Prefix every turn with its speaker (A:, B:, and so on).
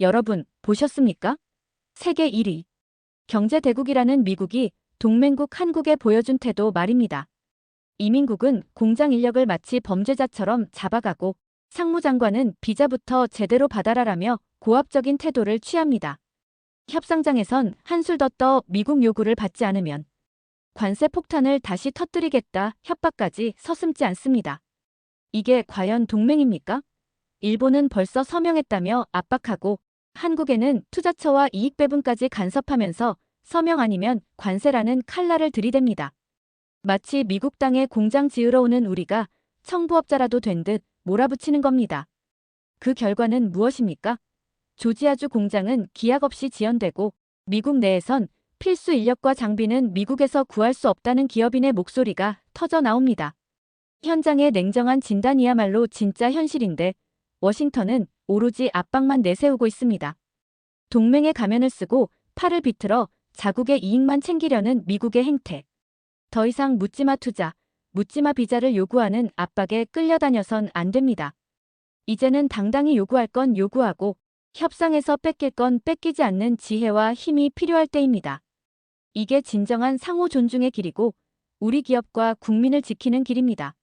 A: 여러분, 보셨습니까? 세계 1위. 경제대국이라는 미국이 동맹국 한국에 보여준 태도 말입니다. 이민국은 공장 인력을 마치 범죄자처럼 잡아가고 상무장관은 비자부터 제대로 받아라라며 고압적인 태도를 취합니다. 협상장에선 한술 더 떠 미국 요구를 받지 않으면 관세 폭탄을 다시 터뜨리겠다 협박까지 서슴지 않습니다. 이게 과연 동맹입니까? 일본은 벌써 서명했다며 압박하고 한국에는 투자처와 이익 배분까지 간섭하면서 서명 아니면 관세라는 칼날을 들이댑니다. 마치 미국 땅에 공장 지으러 오는 우리가 청부업자라도 된 듯 몰아붙이는 겁니다. 그 결과는 무엇입니까? 조지아주 공장은 기약 없이 지연되고 미국 내에선 필수 인력과 장비는 미국에서 구할 수 없다는 기업인의 목소리가 터져 나옵니다. 현장의 냉정한 진단이야말로 진짜 현실인데 워싱턴은 오로지 압박만 내세우고 있습니다. 동맹의 가면을 쓰고 팔을 비틀어 자국의 이익만 챙기려는 미국의 행태. 더 이상 묻지마 투자, 묻지마 비자를 요구하는 압박에 끌려다녀선 안 됩니다. 이제는 당당히 요구할 건 요구하고 협상에서 뺏길 건 뺏기지 않는 지혜와 힘이 필요할 때입니다. 이게 진정한 상호 존중의 길이고 우리 기업과 국민을 지키는 길입니다.